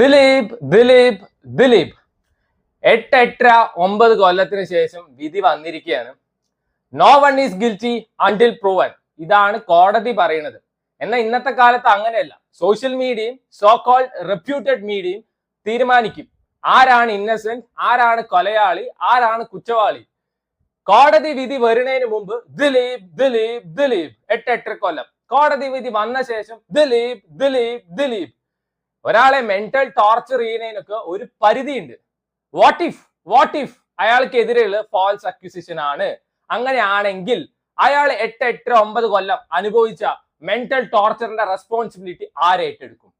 ദിലീപ് ദിലീപ് ദിലീപ്. എട്ട് എട്ടര ഒമ്പത് കൊല്ലത്തിന് ശേഷം വിധി വന്നിരിക്കുകയാണ്. No one is guilty until proven ഇതാണ് കോടതി പറയുന്നത്. എന്നാൽ ഇന്നത്തെ കാലത്ത് അങ്ങനെയല്ല. സോഷ്യൽ മീഡിയയും സോ കോൾഡ് റെപ്യൂട്ടഡ് മീഡിയയും തീരുമാനിക്കും. ആരാണ് ഇന്നസെന്റ് ആരാണ് കൊലയാളി ആരാണ് കുറ്റവാളി? കോടതി വിധി വരുന്നതിന് മുമ്പ് ദിലീപ് ദിലീപ് ദിലീപ്. എട്ട് കൊല്ലം. കോടതി വിധി വന്ന ശേഷം ദിലീപ് ദിലീപ് ദിലീപ്. ഒരാളെ മെന്റൽ ടോർച്ചർ ചെയ്യുന്നതിനൊക്കെ ഒരു പരിധിയുണ്ട്. വാട്ട് ഇഫ് വാട്ട് ഇഫ് അയാൾക്കെതിരെയുള്ള ഫോൾസ് അക്യൂസിഷൻ ആണ്. അങ്ങനെയാണെങ്കിൽ അയാൾ എട്ട് എട്ട് ഒമ്പത് കൊല്ലം അനുഭവിച്ച മെന്റൽ ടോർച്ചറിന്റെ റെസ്പോൺസിബിലിറ്റി ആര് ഏറ്റെടുക്കും?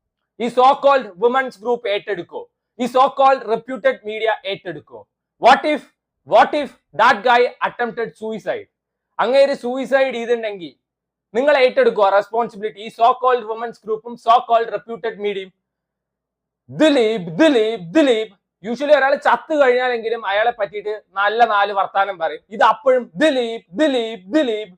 ഈ സോ കോൾഡ് വുമൻസ് ഗ്രൂപ്പ് ഏറ്റെടുക്കോ? ഈ so called reputed media ഏറ്റെടുക്കോ? What if what if that guy attempted suicide അങ്ങേര് സൂയിസൈഡ് ചെയ്തിട്ടുണ്ടെങ്കിൽ നിങ്ങൾ ഏറ്റെടുക്കുക റെസ്പോൺസിബിലിറ്റി ഈ സോ കോൾഡ് വുമൻസ് ഗ്രൂപ്പും സോ കോൾഡ് റെപ്യൂട്ടഡ് മീഡിയയും ദിലീപ് ദിലീപ് ദിലീപ്. യൂഷ്വലി ഒരാൾ ചത്തു കഴിഞ്ഞാലെങ്കിലും അയാളെ പറ്റിയിട്ട് നല്ല നാല് വർത്താനം പറയും. ഇത് അപ്പോഴും ദിലീപ് ദിലീപ് ദിലീപ്.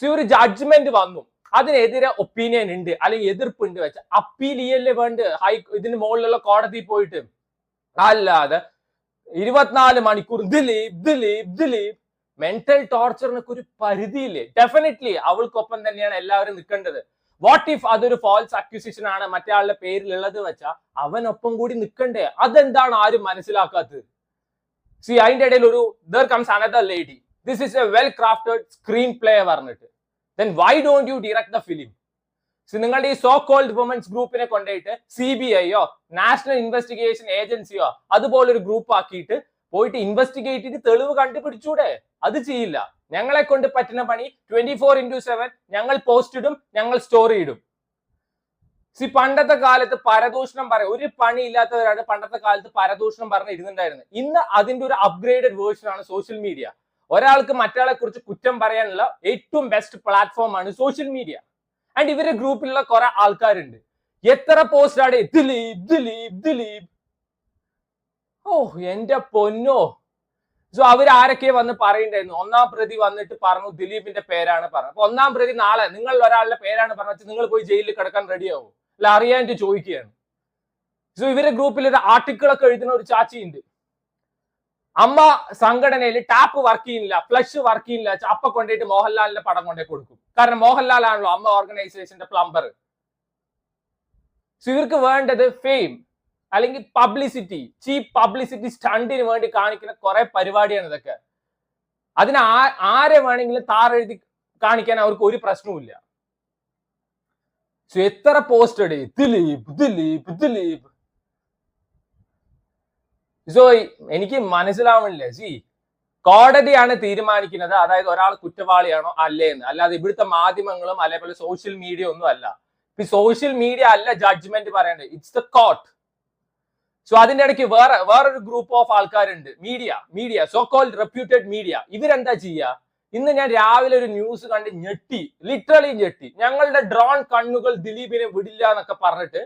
സി ഒരു ജഡ്ജ്മെന്റ് വന്നു. അതിനെതിരെ ഒപ്പീനിയൻ ഉണ്ട്. അല്ലെങ്കിൽ എതിർപ്പുണ്ട് വെച്ച. അപ്പീൽ ചെയ്യല്ലേ വേണ്ട ഹൈ ഇതിന് മുകളിലുള്ള കോടതി പോയിട്ട്. അല്ലാതെ ഇരുപത്തിനാല് മണിക്കൂർ ദിലീപ് ദിലീപ് ദിലീപ്. മെന്റൽ ടോർച്ചറിനൊക്കെ ഒരു പരിധിയില്ലേ? ഡെഫിനറ്റ്ലി അവൾക്കൊപ്പം തന്നെയാണ് എല്ലാവരും നിൽക്കേണ്ടത്. വാട്ട് ഇഫ് അതൊരു ഫോൾസ് അക്യൂസിഷൻ ആണ്? മറ്റേ ആളുടെ പേരിലുള്ളത് വെച്ചാൽ അവനൊപ്പം കൂടി നിൽക്കണ്ടേ അതെന്താണ് ആരും മനസ്സിലാക്കാത്തത്? സി അതിന്റെ ഇടയിൽ ഒരു there comes another lady this is a well crafted screen play പറഞ്ഞിട്ട് then why don't you direct the film നിങ്ങളുടെ ഈ സോ കോൾഡ് വുമൻസ് ഗ്രൂപ്പിനെ കൊണ്ടുപോയിട്ട് സി ബി ഐയോ നാഷണൽ ഇൻവെസ്റ്റിഗേഷൻ ഏജൻസിയോ അതുപോലൊരു ഗ്രൂപ്പ് ആക്കിയിട്ട് പോയിട്ട് ഇൻവെസ്റ്റിഗേറ്റ് ചെയ്ത് തെളിവ് കണ്ടുപിടിച്ചൂടെ? അത് ചെയ്യില്ല. ഞങ്ങളെ കൊണ്ട് പറ്റുന്ന പണി ട്വന്റി ഫോർ ഇന്റു സെവൻ ഞങ്ങൾ പോസ്റ്റ് ഇടും ഞങ്ങൾ സ്റ്റോറി ഇടും. സി പണ്ടത്തെ കാലത്ത് പരദൂഷണം പറയും ഒരു പണി ഇല്ലാത്തവരാണ് പണ്ടത്തെ കാലത്ത് പരദൂഷണം പറഞ്ഞ് ഇരുന്നുണ്ടായിരുന്നത് ഇന്ന് അതിന്റെ ഒരു അപ്ഗ്രേഡഡ് വേർഷൻ ആണ് സോഷ്യൽ മീഡിയ ഒരാൾക്ക് മറ്റാളെ കുറിച്ച് കുറ്റം പറയാനുള്ള ഏറ്റവും ബെസ്റ്റ് പ്ലാറ്റ്ഫോം ആണ് സോഷ്യൽ മീഡിയ ആൻഡ് ഇവരുടെ ഗ്രൂപ്പിലുള്ള കുറെ ആൾക്കാരുണ്ട്. എത്ര പോസ്റ്റ് ആണ്? ദിലീപ് ദിലീപ് ദിലീപ് ഓ എന്റെ പൊന്നോ. സോ അവർ ആരൊക്കെ വന്ന് പറയണ്ടായിരുന്നു ഒന്നാം പ്രതി വന്നിട്ട് പറഞ്ഞു ദിലീപിന്റെ പേരാണ് പറഞ്ഞത്. അപ്പൊ ഒന്നാം പ്രതി നാളെ നിങ്ങൾ ഒരാളുടെ പേരാണ് പറഞ്ഞത്. നിങ്ങൾ പോയി ജയിലിൽ കിടക്കാൻ റെഡിയാവും അല്ല അറിയാൻ ചോദിക്കുകയാണ്. സോ ഇവരുടെ ഗ്രൂപ്പിൽ ഒരു ആർട്ടിക്കിൾ ഒക്കെ എഴുതുന്ന ഒരു ചാച്ചിയുണ്ട് അമ്മ സംഘടനയിൽ ടാപ്പ് വർക്ക് ചെയ്യുന്നില്ല ഫ്ലഷ് വർക്ക് ചെയ്യുന്നില്ല. അപ്പ കൊണ്ടുപോയിട്ട് മോഹൻലാലിന്റെ പടം കൊണ്ടേ കൊടുക്കും. കാരണം മോഹൻലാൽ ആണല്ലോ അമ്മ ഓർഗനൈസേഷന്റെ പ്ലംബർ സോ ഇവർക്ക് വേണ്ടത് ഫെയിം അല്ലെങ്കിൽ പബ്ലിസിറ്റി ചീപ്പ് പബ്ലിസിറ്റി സ്റ്റണ്ടിന് വേണ്ടി കാണിക്കുന്ന കുറെ പരിപാടിയാണ് ഇതൊക്കെ. അതിന് ആരെ വേണമെങ്കിലും താറെഴുതി കാണിക്കാൻ അവർക്ക് ഒരു പ്രശ്നവുമില്ല. സോ എത്ര പോസ്റ്റ് ഇടേ? ദിലീപ് ദിലീപ് ദിലീപ് സോ എനിക്ക് മനസ്സിലാവണില്ല സി കോടതിയാണ് തീരുമാനിക്കുന്നത്. അതായത് ഒരാൾ കുറ്റവാളിയാണോ അല്ലേ എന്ന്. അല്ലാതെ ഇവിടുത്തെ മാധ്യമങ്ങളും അതേപോലെ സോഷ്യൽ മീഡിയ ഒന്നും അല്ല. സോഷ്യൽ മീഡിയ അല്ല ജഡ്ജ്മെന്റ് പറയേണ്ടത്. ഇറ്റ്സ് ദ കോർട്ട് സോ അതിന്റെ ഇടയ്ക്ക് വേറെ വേറൊരു ഗ്രൂപ്പ് ഓഫ് ആൾക്കാരുണ്ട്. Media media so called reputed media ഇവരെന്താ ചെയ്യുക ഇന്ന് ഞാൻ രാവിലെ ഒരു ന്യൂസ് കണ്ട് ഞെട്ടി ലിറ്ററലി ഞെട്ടി. ഞങ്ങളുടെ ഡ്രോൺ കണ്ണുകൾ ദിലീപിനെ വിടില്ല എന്നൊക്കെ പറഞ്ഞിട്ട്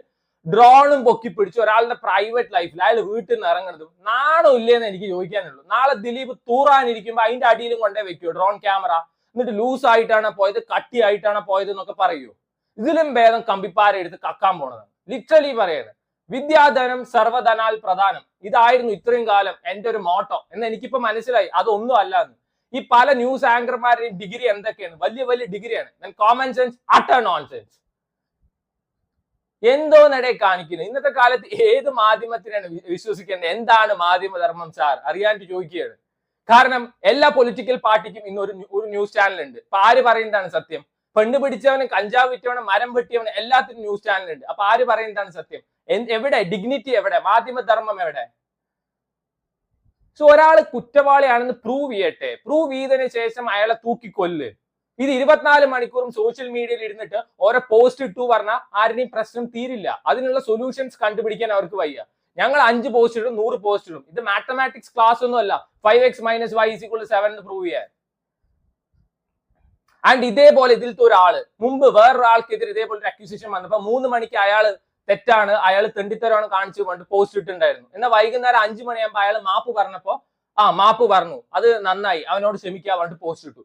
ഡ്രോണും പൊക്കി പിടിച്ചു ഒരാളുടെ പ്രൈവറ്റ് ലൈഫിൽ അയാൾ വീട്ടിൽ നിന്ന് ഇറങ്ങുന്നതും നാണം ഇല്ലേന്ന് എനിക്ക് ചോദിക്കാനുള്ളൂ. നാളെ ദിലീപ് തൂറാനിരിക്കുമ്പോൾ അതിന്റെ അടിയിലും കൊണ്ടേ വെക്കുമോ ഡ്രോൺ ക്യാമറ എന്നിട്ട് ലൂസ് ആയിട്ടാണ് പോയത്? കട്ടി ആയിട്ടാണ് പോയത് എന്നൊക്കെ പറയൂ? ഇതിലും ഭേദം കമ്പിപ്പാര എടുത്ത് കക്കാൻ പോണതാണ്. ലിറ്ററലി പറയുന്നത് വിദ്യാധനം സർവധനാൽ പ്രധാനം. ഇതായിരുന്നു ഇത്രയും കാലം എന്റെ ഒരു മോട്ടോ എന്ന് എനിക്കിപ്പോ മനസ്സിലായി. അതൊന്നും അല്ല എന്ന് ഈ പല ന്യൂസ് ആങ്കർമാരുടെയും ഡിഗ്രി എന്തൊക്കെയാണ്? വലിയ വലിയ ഡിഗ്രിയാണ് common sense utter nonsense എന്തോ നടേ കാണിക്കുന്നത് ഇന്നത്തെ കാലത്ത് ഏത് മാധ്യമത്തിനാണ് വിശ്വസിക്കേണ്ടത്? എന്താണ് മാധ്യമധർമ്മം സാർ? അറിയാണ്ട് ചോദിക്കുകയാണ്. കാരണം എല്ലാ പൊളിറ്റിക്കൽ പാർട്ടിക്കും ഇന്ന് ഒരു ഒരു ന്യൂസ് ചാനൽ ഉണ്ട്. അപ്പൊ ആര് പറയുന്നതാണ് സത്യം? പെണ്ണ് പിടിച്ചവനും കഞ്ചാവ് വിറ്റവനും മരം വെട്ടിയവനും എല്ലാത്തിനും ന്യൂസ് ചാനൽ ഉണ്ട്. അപ്പൊ ആര് പറയുന്നതാണ് സത്യം? എവിടെ? ഡിഗ്നിറ്റി എവിടെ? മാധ്യമധർമ്മം എവിടെ? സോ ഒരാൾ കുറ്റവാളിയാണെന്ന് പ്രൂവ് ചെയ്യട്ടെ. പ്രൂവ് ചെയ്തതിനു ശേഷം അയാളെ തൂക്കിക്കൊല്ല്. ഇത് ഇരുപത്തിനാല് മണിക്കൂറും സോഷ്യൽ മീഡിയയിൽ ഇരുന്നിട്ട് ഓരോ പോസ്റ്റ് ഇട്ടു പറഞ്ഞാൽ ആരുടെയും പ്രശ്നം തീരില്ല. അതിനുള്ള സൊല്യൂഷൻസ് കണ്ടുപിടിക്കാൻ അവർക്ക് വയ്യ. ഞങ്ങൾ അഞ്ച് പോസ്റ്റ് ഇടും നൂറ് പോസ്റ്റ് ഇടും. ഇത് മാത്തമാറ്റിക്സ് ക്ലാസ് ഒന്നും അല്ല. ഫൈവ് എക്സ് മൈനസ് വൈ ഇസിക്കുള്ള സെവൻ എന്ന് പ്രൂവ് ചെയ്യാൻ. ആൻഡ് ഇതേപോലെ ഇതിലത്തെ ഒരാൾ മുമ്പ് വേറൊരാൾക്കെതിരെ ഇതേപോലെ ഒരു അക്യൂസേഷൻ വന്നപ്പോ മൂന്ന് മണിക്ക് അയാൾ തെറ്റാണ്. അയാൾ തെണ്ടിത്തരമാണ് കാണിച്ചു കൊണ്ട് പോസ്റ്റ് ഇട്ടുണ്ടായിരുന്നു എന്നാൽ വൈകുന്നേരം അഞ്ചു മണിയാകുമ്പോൾ അയാൾ മാപ്പ് പറഞ്ഞപ്പോ ആ മാപ്പ് പറഞ്ഞു. അത് നന്നായി. അവനോട് ക്ഷമിക്കാൻ വേണ്ടി പോസ്റ്റ് ഇട്ടു.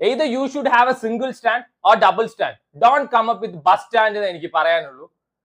Either you should have a single stand or double stand don't come up with bus stand എന്ന് എനിക്ക് പറയാനുള്ളൂ.